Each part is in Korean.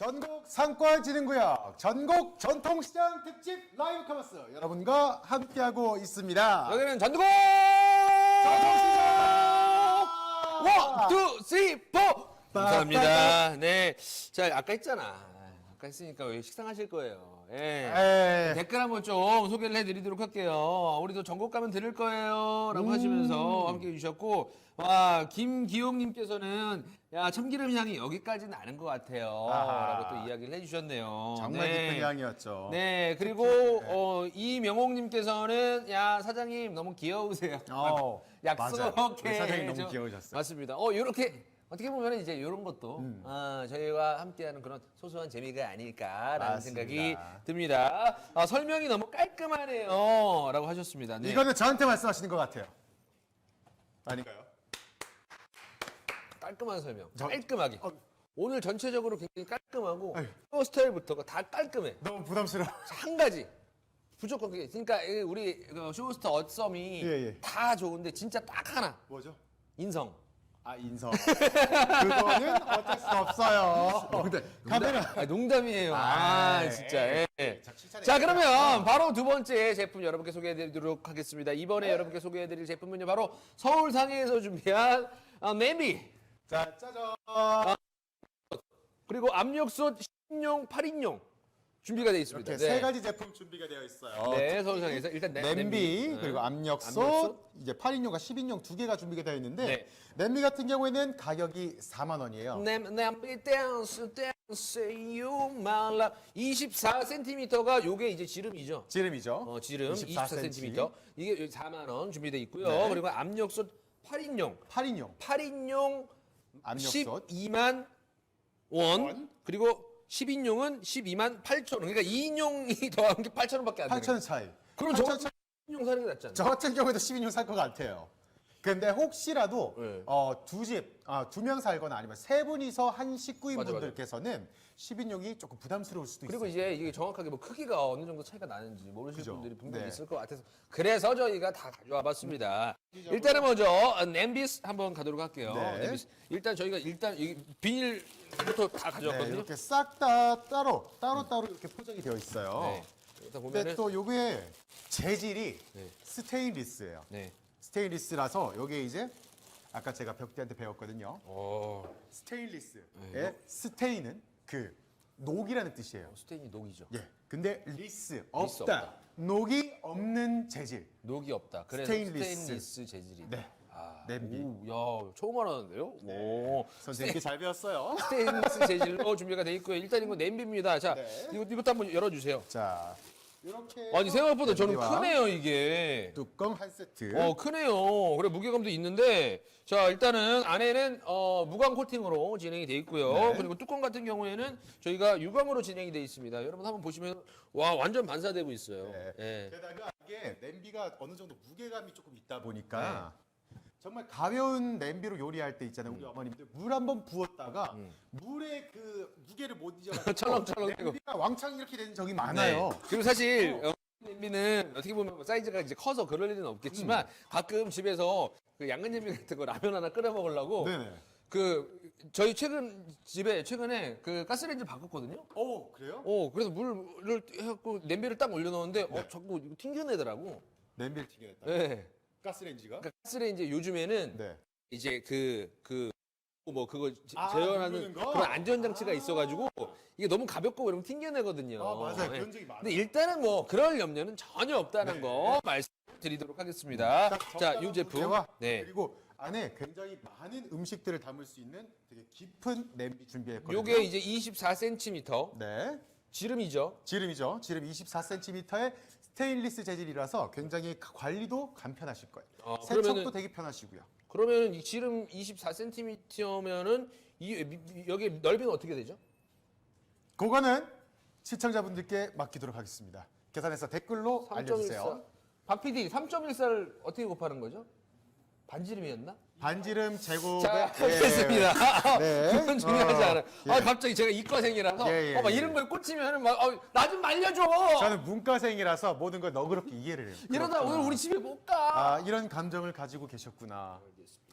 전국 상권진흥구역 전국 전통시장 특집 라이브 커머스 여러분과 함께하고 있습니다. 여기는 전통시장! 원, 투, 쓰리, 포. 감사합니다. 네, 자 아까 했잖아. 아까 했으니까 왜 식상하실 거예요. 예. 에 댓글 한번 좀 소개를 해드리도록 할게요. 우리도 전국 가면 들을 거예요. 라고 하시면서 함께 해주셨고, 와, 김기용님께서는, 야, 참기름 향이 여기까지 나는 것 같아요. 아하. 라고 또 이야기를 해주셨네요. 정말 네. 깊은 향이었죠. 네, 그리고, 어, 이명옥님께서는, 야, 사장님 너무 귀여우세요. 어, 약속해. 맞아요. 우리 사장님 너무 줘. 귀여우셨어요. 맞습니다. 어, 요렇게. 어떻게 보면 이제 이런 것도 음. 아, 저희와 함께하는 그런 소소한 재미가 아닐까라는 맞습니다. 생각이 듭니다. 아, 설명이 너무 깔끔하네요. 라고 하셨습니다. 네. 이거는 저한테 말씀하시는 것 같아요. 아닌가요? 깔끔한 설명. 저- 깔끔하게. 어. 오늘 전체적으로 굉장히 깔끔하고 아유. 또 스타일부터가 다 깔끔해. 너무 부담스러워. 한 가지. 무조건 그게. 그러니까 이 우리 그 쇼스타 어썸이 예, 예. 다 좋은데 진짜 딱 하나. 뭐죠? 인성. 아 인성. 그거는 어쩔 수 없어요. 카메라. 아, 농담이에요. 아, 아, 진짜. 예. 예. 자, 그러면 바로 두 번째 제품 여러분께 소개해드리도록 하겠습니다. 이번에 네. 여러분께 소개해드릴 제품은요, 바로 서울 상해에서 준비한 아, 냄비 자 짜잔. 그리고 압력솥 10인용, 8인용 준비가 되어 있습니다. 이렇게 세 가지 제품 준비가 되어 있어요. 네, 서울상해에서 일단 냄- 냄비, 네. 그리고 압력솥, 압력솥. 이제 8인용과 10인용 두 개가 준비가 되어 있는데 네. 냄비 같은 경우에는 가격이 4만 원이에요. 냄, 냄비 댄스 댄스 you my love 24cm가 요게 이제 지름이죠. 지름이죠. 어, 지름 24cm. 24cm. 이게 4만 원 준비되어 있고요. 네. 그리고 압력솥 8인용. 8인용 8인용 압력솥 12만 원, 원. 그리고 10인용은 12만 8천 원. 그러니까 2인용이 더한 게 8천 원밖에 안 되는 8천 거예요. 원 차이. 그럼 8천 저원 차이. 10인용 사는 게 낫지 않나? 저 같은 경우에도 10인용 살 것 같아요. 근데 혹시라도 네. 어, 두 집, 아, 두 명 살거나 아니면 세 분이서 한 식구인 맞아, 맞아. 분들께서는 10인용이 조금 부담스러울 수도 그리고 있어요. 이제 이게 정확하게 뭐 크기가 어느 정도 차이가 나는지 모르실 그죠. 분들이 분명히 네. 있을 것 같아서 그래서 저희가 다 가져와 봤습니다. 일단은 먼저 냄비스 한번 가도록 할게요. 네. 냄비스. 일단 저희가 일단 이 비닐부터 다 네, 가져왔거든요. 이렇게 싹 다 따로 따로 따로 이렇게 포장이 되어 있어요. 네. 일단 근데 보면은 또 요게 재질이 네. 스테인리스예요. 네. 스테인리스라서 여기에 이제 아까 제가 벽대한테 배웠거든요. 어, 스테인리스의 네. 스테인은 그 녹이라는 뜻이에요. 스테인이 녹이죠. 예. 근데 리스 없다. 없다. 녹이 없는 재질. 녹이 없다. 그래서 스테인리스. 스테인리스, 재질이다. 네. 아, 냄비. 네. 오, 야, 처음 알았는데요? 오. 선생님께 잘 배웠어요. 스테인리스 재질로 준비가 돼 있고요. 일단 이거 냄비입니다. 자, 네. 이거, 이것도 한번 열어주세요. 자, 이렇게 아니 생각보다 저는 크네요 이게. 뚜껑 한 세트. 어 크네요. 그래 무게감도 있는데 자 일단은 안에는 어, 무광 코팅으로 진행이 돼 있고요. 네. 그리고 뚜껑 같은 경우에는 저희가 유광으로 진행이 돼 있습니다. 여러분 한번 보시면 와 완전 반사되고 있어요. 네. 예. 게다가 이게 냄비가 어느 정도 무게감이 조금 있다 보니까 네. 정말 가벼운 냄비로 요리할 때 있잖아요. 우리 어머님들 물 한 번 부었다가 음. 물에 그 무게를 못 잊어가지고 철렁철렁 되고. 냄비가 왕창 이렇게 되는 적이 많아요. 네. 그리고 사실 어, 냄비는 어떻게 보면 뭐 사이즈가 이제 커서 그럴 일은 없겠지만 음. 가끔 집에서 그 양은 냄비 같은 거 라면 하나 끓여 먹으려고 네네. 그 저희 최근 집에 최근에 그 가스레인지 바꿨거든요. 어 그래요? 어 그래서 물을 해갖고 냄비를 딱 올려놓는데 네. 어 자꾸 이거 튕겨내더라고. 냄비를 튀겨냈다. 네. 가스레인지가? 그러니까 가스레인지 요즘에는 네. 이제 그 그 뭐 그거 제- 아, 재현하는 누르는 거? 그런 안전 장치가 아. 있어가지고 이게 너무 가볍고 그러면 튕겨내거든요. 아 맞아요. 네. 그런 적이 많아요. 근데 일단은 뭐 그럴 염려는 전혀 없다는 네. 거 말씀드리도록 하겠습니다. 딱 자, 적당한 이 제품. 무게와 네. 그리고 안에 굉장히 많은 음식들을 담을 수 있는 되게 깊은 냄비 준비했거든요. 요게 이제 24cm 네. 지름이죠. 지름이죠. 지름 24cm의 스테인리스 재질이라서 굉장히 가- 관리도 간편하실 거예요. 어, 세척도 그러면은- 되게 편하시고요. 그러면 이 지름 24cm면은 이 미- 미- 여기 넓이는 어떻게 되죠? 그거는 시청자분들께 맡기도록 하겠습니다. 계산해서 댓글로 3.14. 알려주세요. 박 PD 3.14를 어떻게 곱하는 거죠? 반지름이었나? 반지름 제곱에 자, 예. 됐습니다. 네. 그건 중요하지 어, 않아요. 예. 아, 갑자기 제가 이과생이라서 예, 예, 어, 막 예. 이런 거에 꽂히면은 막나좀 말려줘. 저는 문과생이라서 모든 걸 너그럽게 이해를 해요. 이러다. 오늘 우리 집에 못 가. 아, 이런 감정을 가지고 계셨구나.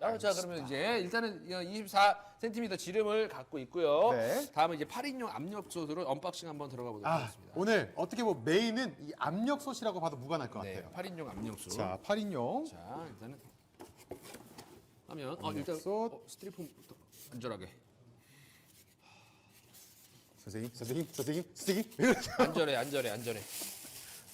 아, 자 그러면 이제 일단은 24cm 지름을 갖고 있고요. 네. 다음은 이제 8인용 압력솥으로 언박싱 한번 들어가 보도록 아, 하겠습니다. 오늘 어떻게 보면 메인은 이 압력솥이라고 봐도 무관할 것 네, 같아요. 8인용 압력솥. 자, 8인용. 자, 일단은 하면 어 일단. 어, 스티로폼부터 안전하게 선생님, 선생님, 선생님, 선생님. 안전해 안전해 안전해.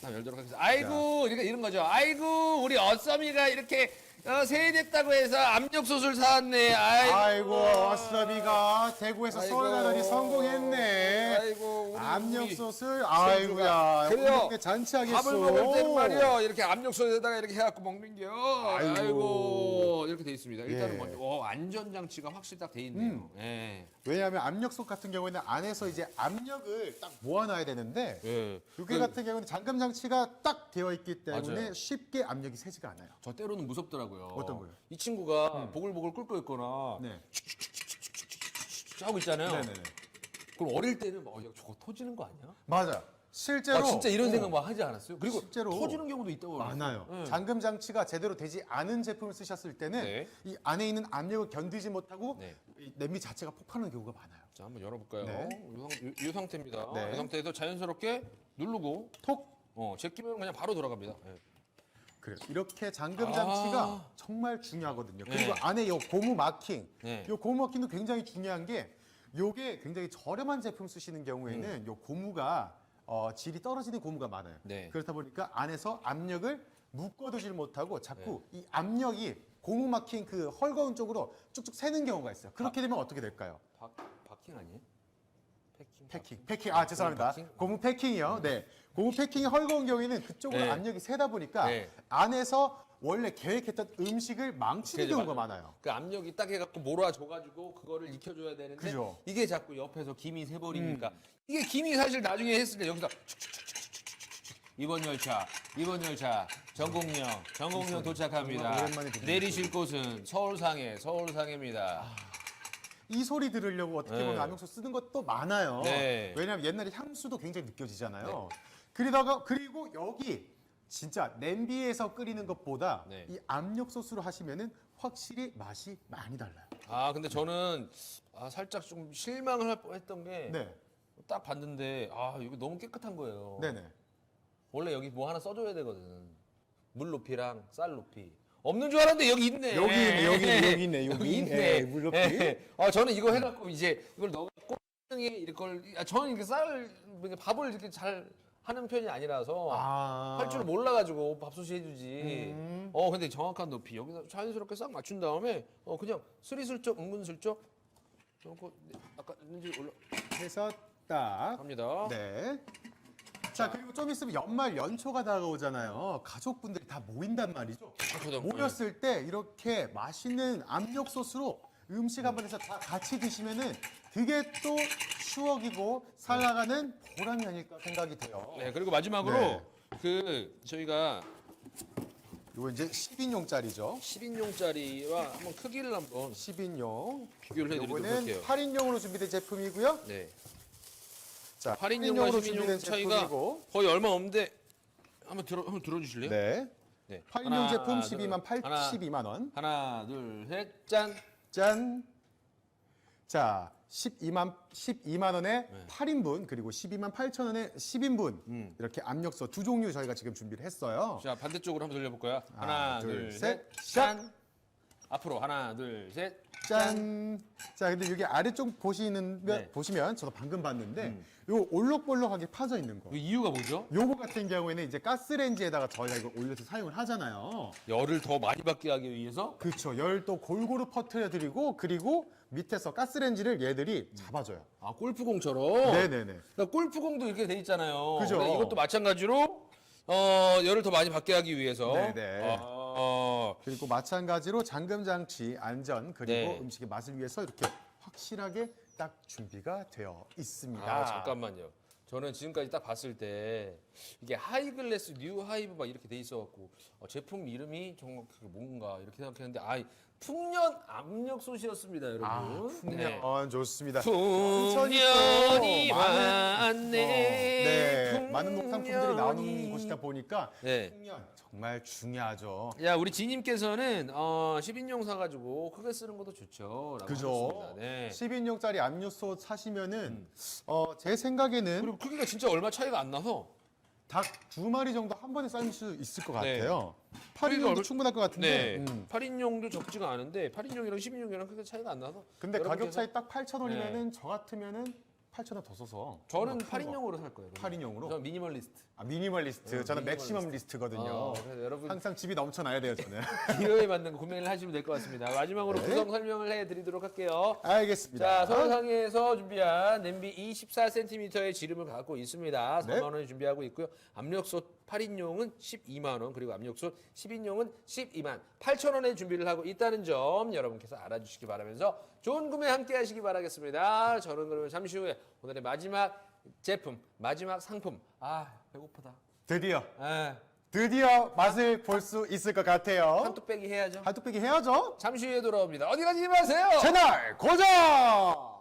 다음 열도록 하겠습니다. 아이고 이렇게 이런 거죠. 아이고 우리 어썸이가 이렇게 어, 세됐다고 해서 압력솥을 사왔네. 아이고. 아이고, 어스러비가 대구에서. 서울 가더니 성공했네. 아이고, 압력솥을 아이고야. 그래요. 오늘 잔치하겠어. 밥을 먹을 때는 말이요 이렇게 압력솥에다가 이렇게 해갖고 먹는겨. 아이고, 아이고. 이렇게 돼 있습니다. 일단은 예. 먼저 어, 안전 장치가 확실히 딱 돼 있네요. 예. 왜냐하면 압력솥 같은 경우에는 안에서 이제 압력을 딱 모아놔야 되는데 예. 여기 그, 같은 경우는 잠금 장치가 딱 되어 있기 때문에 맞아요. 쉽게 압력이 새지가 않아요. 저 때로는 무섭더라고요. 어떤 거요? 이 친구가 보글보글 끓고 있거나 네. 하고 있잖아요. 네네네. 그럼 어릴 때는 막 어, 야, 저거 터지는 거 아니야? 맞아. 실제로 아, 진짜 이런 어, 생각 막 하지 않았어요? 그리고 실제로 터지는 경우도 있다고. 많아요. 네. 잠금 장치가 제대로 되지 않은 제품을 쓰셨을 때는 네. 이 안에 있는 압력을 견디지 못하고 네. 이 냄비 자체가 폭발하는 경우가 많아요. 자, 한번 열어볼까요? 네. 이, 상, 이, 이 상태입니다. 네. 이 상태에서 자연스럽게 누르고 톡. 어, 제끼면 그냥 바로 돌아갑니다. 예. 그래요. 이렇게 잠금 아. 장치가 정말 중요하거든요. 그리고 네. 안에 이 고무 마킹, 네. 이 고무 마킹도 굉장히 중요한 게 요게 굉장히 저렴한 제품 쓰시는 경우에는 요 고무가 어, 질이 떨어지는 고무가 많아요. 음. 네. 그렇다 보니까 안에서 압력을 묶어두질 못하고 자꾸 이 압력이 고무 마킹 그 헐거운 쪽으로 쭉쭉 새는 경우가 있어요. 그렇게 되면 어떻게 될까요? 박, 바킹 아니에요? 패킹. 패킹, 패킹. 아 죄송합니다. 패킹? 고무 패킹이요. 네, 고무 패킹이 헐거운 경우에는 그쪽으로 네. 압력이 새다 보니까 네. 안에서 원래 계획했던 음식을 망치는 경우가. 많아요. 그 압력이 딱 해갖고 몰아줘가지고 그거를 익혀줘야 되는데 그죠. 음. 이게 자꾸 옆에서 김이 새버리니까 이게 김이 사실 나중에 했을 때 여기서 이번 열차 이번 열차 전곡역 전곡역 도착합니다. 오랜만에 듣는 내리실 곳은 서울 상해 서울 상해입니다. 이 소리 들으려고 어떻게 네. 보면 암용소 쓰는 것도 많아요. 네. 왜냐하면 옛날에 향수도 굉장히 느껴지잖아요. 그러다가 그리고 여기 진짜 냄비에서 끓이는 것보다 네. 이 압력솥으로 하시면은 확실히 맛이 많이 달라요. 아 근데 저는 아, 살짝 좀 실망을 할 뻔했던 게 딱 네, 봤는데 아 이거 너무 깨끗한 거예요. 네네. 원래 여기 뭐 하나 써줘야 되거든. 물 높이랑 쌀 높이. 없는 줄 알았는데 여기 있네. 여기 있네, 여기 있네, 여기 있네, 여기. 있네. 예, 물 높이. 예. 아 저는 이거 해갖고 이제 이걸 넣고 에 이걸 아, 저는 이렇게 쌀 이렇게 밥을 이렇게 잘 하는 편이 아니라서 아, 할 줄 몰라가지고 밥솥이 해주지. 음. 어 근데 정확한 높이 여기서 자연스럽게 싹 맞춘 다음에 어 그냥 스리슬쩍 은근슬쩍 저거 아까 있는지 올라 해서 딱. 갑니다. 네. 자 그리고 좀 있으면 연말 연초가 다가오잖아요. 가족분들이 다 모인단 말이죠. 그죠? 모였을 때 이렇게 맛있는 압력솥으로 음식 한번 해서 다 같이 드시면은 그게 또 추억이고 살아가는 보람이 아닐까 생각이 돼요. 네 그리고 마지막으로 네. 그 저희가 이거 이제 10인용짜리죠. 10인용짜리와 한번 크기를 한번 10인용. 비교를 해드리도록 이거는 할게요. 8인용으로 준비된 제품이고요. 네. 자, 8인용과 8인용으로 10인용 준비된 차이가 제품이고. 거의 얼마 없는데 한번 들어 한번 들어주실래요? 네. 네. 8인용 하나, 제품 둘, 12만 8 하나, 12만 원. 하나, 둘, 셋, 짠. 짠. 자, 12만 12만 원에 네. 8인분 그리고 12만 8천 원에 10인분 음. 이렇게 압력솥 두 종류 저희가 지금 준비를 했어요. 자 반대쪽으로 한번 돌려볼까요? 하나, 하나, 둘, 둘, 셋, 셋, 짠. 앞으로 하나, 둘, 셋. 짠. 자, 근데 여기 아래쪽 보시는 네. 음. 보시면 저도 방금 봤는데 요 올록볼록하게 파져 있는 거. 그 이유가 뭐죠? 요거 같은 경우에는 이제 가스레인지에다가 저희가 이걸 올려서 사용을 하잖아요. 열을 더 많이 받게 하기 위해서 그렇죠. 열도 골고루 퍼뜨려 드리고 그리고 밑에서 가스레인지를 얘들이 잡아줘요. 아 골프공처럼. 네네네. 그러니까 골프공도 이렇게 돼 있잖아요. 그죠. 그러니까 이것도 마찬가지로 어, 열을 더 많이 받게 하기 위해서. 네네. 어, 그리고 마찬가지로 잠금 장치 안전 그리고 네. 음식의 맛을 위해서 이렇게 확실하게 딱 준비가 되어 있습니다. 아 잠깐만요. 저는 지금까지 딱 봤을 때 이게 하이글래스 뉴 하이브 막 이렇게 돼 있어 갖고 어, 제품 이름이 정말 그게 뭔가 이렇게 생각했는데 아 풍년 압력 솥이었습니다, 여러분. 아, 풍년 네. 좋습니다. 풍년이 많은- 왔네. 네, 풍년이 많은 농산품들이 풍년이. 나오는 곳이다 보니까 네. 풍년 정말 중요하죠. 야 우리 지님께서는 어, 10인용 사가지고 크게 쓰는 것도 좋죠. 라고 그죠. 하셨습니다. 네. 10인용짜리 압력솥 사시면은 어, 제 생각에는 그리고 크기가 진짜 얼마 차이가 안 나서 닭 두 마리 정도 한 번에 삶을 수 있을 것 네. 같아요. 그리고 8인용도 얼- 충분할 것 같은데. 네. 음. 8인용도 적지가 않은데 8인용이랑 10인용이랑 크게 차이가 안 나서 근데 가격 여러분께서- 차이 딱 8,000원이면은 저 같으면은 8,000원 더 써서 저는 큰 거. 8인용으로 살 거예요. 8인용으로? 저 미니멀리스트. 아, 미니멀리스트. 네, 저는. 맥시멈 리스트거든요. 어, 그래서 여러분 항상 집이 넘쳐나야 돼요, 저는. 기호에 맞는 거 구매를 하시면 될 것 같습니다. 마지막으로 네. 구성 설명을 해드리도록 할게요. 알겠습니다. 자, 서울상에서 준비한 냄비 24cm의 지름을 갖고 있습니다. 네. 4만 원에 준비하고 있고요. 압력솥 8인용은 12만 원, 그리고 압력솥 10인용은 12만 8천 원에 준비를 하고 있다는 점 여러분께서 알아주시기 바라면서 좋은 구매 함께 하시기 바라겠습니다. 저는 그러면 잠시 후에 오늘의 마지막 제품, 마지막 상품. 아, 배고프다. 드디어 아, 드디어 맛을 볼 수 있을 것 같아요. 한뚝 빼기 해야죠. 한뚝배기 해야죠. 잠시 후에 돌아옵니다. 어디 가지 마세요. 채널 고정!